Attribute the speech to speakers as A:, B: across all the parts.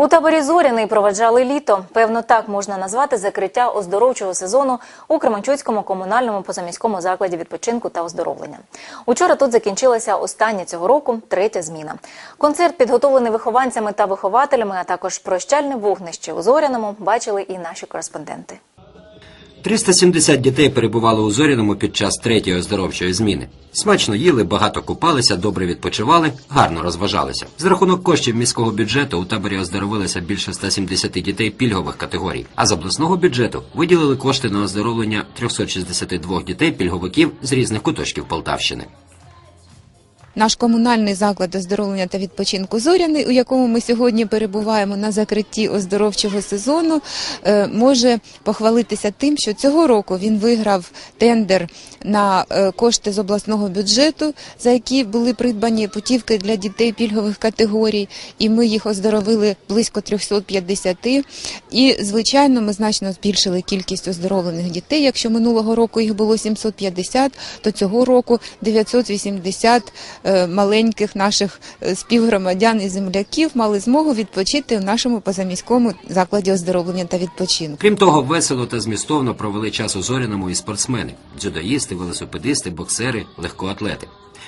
A: У таборі Зоряний проведжали літо. Певно, так можна назвати закриття оздоровчого сезону у Кременчуцькому комунальному позаміському закладі відпочинку та оздоровлення. Учора тут закінчилася остання цього року третя зміна. Концерт підготовлений вихованцями та вихователями, а також прощальне вогнище у Зоряному бачили і наші кореспонденти.
B: 370 дітей перебували у Зоряному під час третьої оздоровчої зміни. Смачно їли, багато купалися, добре відпочивали, гарно розважалися. З рахунок коштів міського бюджету у таборі оздоровилися більше 170 дітей пільгових категорій. А з обласного бюджету виділили кошти на оздоровлення 362 дітей пільговиків з різних куточків Полтавщини.
C: Наш комунальний заклад оздоровлення та відпочинку Зоряний, у якому ми сьогодні перебуваємо на закритті оздоровчого сезону, е, може похвалитися тим, що цього року він виграв тендер на е, кошти з обласного бюджету, за які були придбані путівки для дітей пільгових категорій, і ми їх оздоровили близько 350. І, звичайно, ми значно збільшили кількість оздоровлених дітей. Якщо минулого року їх було 750, то цього року 980 е, маленьких наших е, співгромадян і земляків мали змогу відпочити в нашому позаміському закладі оздоровлення та відпочинку.
B: Крім того, весело та змістовно провели час у Зоряному і спортсмени: дзюдоїсти, велосипедисти, боксери, легкоатлети.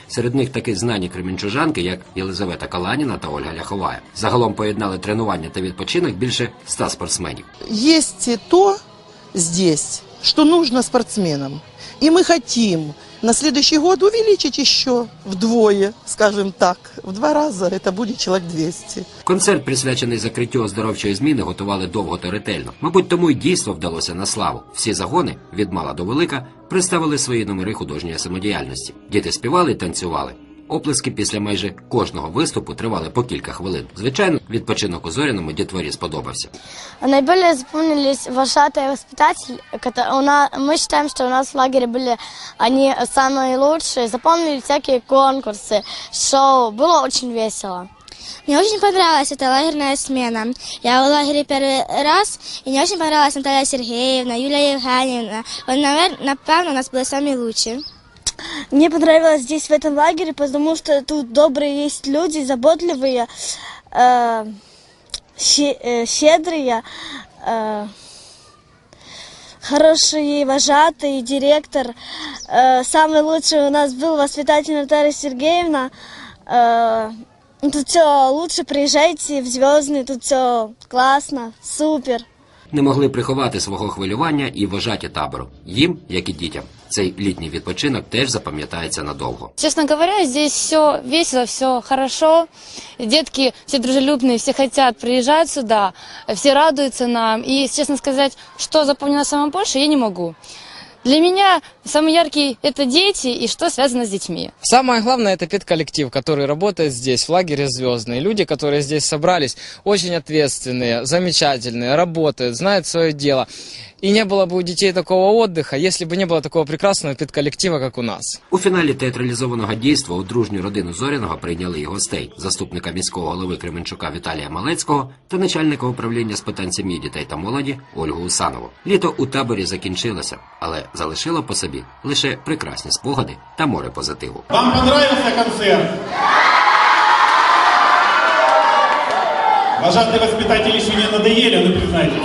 B: Серед них такі знані кремінчужанки, як Єлизавета Каланіна та Ольга Ляховая. Загалом поєднали тренування та відпочинок більше 100 спортсменів.
D: есть то здесь, что нужно спортсменам. И мы хотим на следующий год увеличить еще вдвое, скажем так, в два раза, это будет человек 200.
B: Концерт, присвячений закриттю оздоровчої зміни, готували довго та ретельно. Мабуть, тому й дійство вдалося на славу. Всі загони, від мала до велика, представили свої номери художньої самодіяльності. Діти співали танцювали. Оплески після майже кожного виступу тривали по кілька хвилин. Звичайно, відпочинок у зоряному дітворі сподобався.
E: Наиболее запомнились вожатый и воспитатель. кото- у на- Мы считаем, что у нас в лагере были они самые лучшие. Запомнили всякие конкурсы, шоу. Было очень весело.
F: Мне очень понравилась эта лагерная смена. Я в лагере первый раз, и мне очень понравилась Наталья Сергеевна, Юлия Евгеньевна. Вот, наверное, напевно, у нас были самые лучшие.
E: Мне понравилось здесь, в этом лагере, потому что тут добрые есть люди, заботливые, э, э, щедрые, э, хорошие вожатые, директор. Э, самый лучший у нас был воспитатель Наталья Сергеевна. Э, тут все лучше, приезжайте в Звездный, тут все классно, супер.
B: Не могли приховати свого хвилювання і вважаті табору. Їм, як і дітям, цей літній відпочинок теж запам'ятається надовго.
G: Чесно говоря, здесь все весело, все хорошо. Дітки всі дружелюбні, всі хочуть приїжджати сюди, всі радуються нам. І чесно сказати, що запам'яталося найбільше, я не могу. Для меня самый яркий – это дети и что связано с детьми.
H: Самое главное это педколлектив, который работает здесь, в лагере Звездный. Люди, которые здесь собрались, очень ответственные, замечательные, работают, знают свое дело. И не было бы у детей такого отдыха, если бы не было такого прекрасного педколлектива, как у нас.
B: У фіналі театралізованого дійства у дружню родину Зоряного прийняли і гостей заступника міського голови Кременчука Віталія Малецького та начальника управління з питань сім'ї дітей та молоді Ольгу Усанову. Літо у таборі закінчилося, але залишило по собі лише прекрасні спогади та море позитиву.
I: Вам понравился концерт? Вважати воспитателі ще не надоели, ну признайтесь.